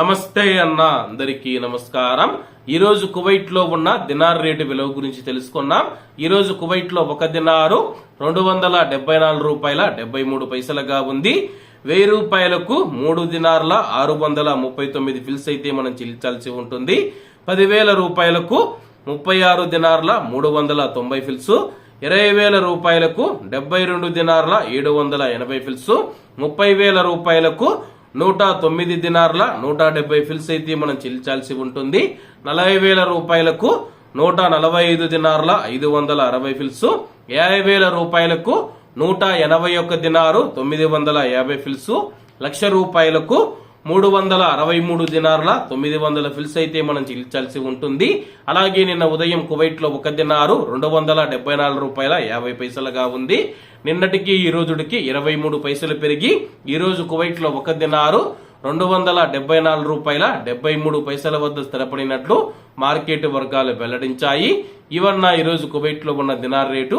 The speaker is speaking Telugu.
నమస్తే అన్న అందరికీ నమస్కారం. ఈరోజు కువైట్లో కువైట్లో ఉన్న దినార్ రేటు విలువ గురించి తెలుసుకున్నాం. ఈరోజు కువైట్లో కువైట్లో ఒక దినారు రెండు వందల డెబ్బై నాలుగు రూపాయల డెబ్బై మూడు పైసలుగా ఉంది. వెయ్యి రూపాయలకు మూడు దినార్ల ఆరు వందల ముప్పై తొమ్మిది ఫిల్స్ అయితే మనం చెల్లించాల్సి ఉంటుంది. పదివేల రూపాయలకు ముప్పై ఆరు దినార్ల మూడు వందల తొంభై ఫిల్స్ ఇరవై వేల రూపాయలకు డెబ్బై రెండు దినార్ల ఏడు వందల ఎనభై ఫిల్స్ ముప్పై వేల రూపాయలకు నూట తొమ్మిది దినార్ల నూట డెబ్బై ఫిల్స్ అయితే మనం చెల్లించాల్సి ఉంటుంది. నలభై వేల రూపాయలకు నూట నలభై ఐదు దినార్ల ఐదు వందల అరవై ఫిల్స్. యాభై వేల రూపాయలకు నూట ఎనభై ఒక్క దినారు తొమ్మిది వందల యాభై ఫిల్స్. లక్ష రూపాయలకు మూడు వందల అరవై మూడు దినార్ల తొమ్మిది వందల ఫిల్స్ అయితే మనం చెల్లించాల్సి ఉంటుంది. అలాగే నిన్న ఉదయం కువైట్లో ఒక దినారు రెండు వందల డెబ్బై నాలుగు రూపాయల యాభై పైసలుగా ఉంది. నిన్నటికి ఈ రోజుడికి ఇరవై మూడు పైసలు పెరిగి ఈ రోజు కువైట్లో ఒక దినారు రెండు వందల డెబ్బై నాలుగు రూపాయల డెబ్బై మూడు పైసల వద్ద స్థిరపడినట్లు మార్కెట్ వర్గాలు వెల్లడించాయి. ఇవన్న ఈరోజు కువైట్లో కువైట్లో ఉన్న దినార్ రేటు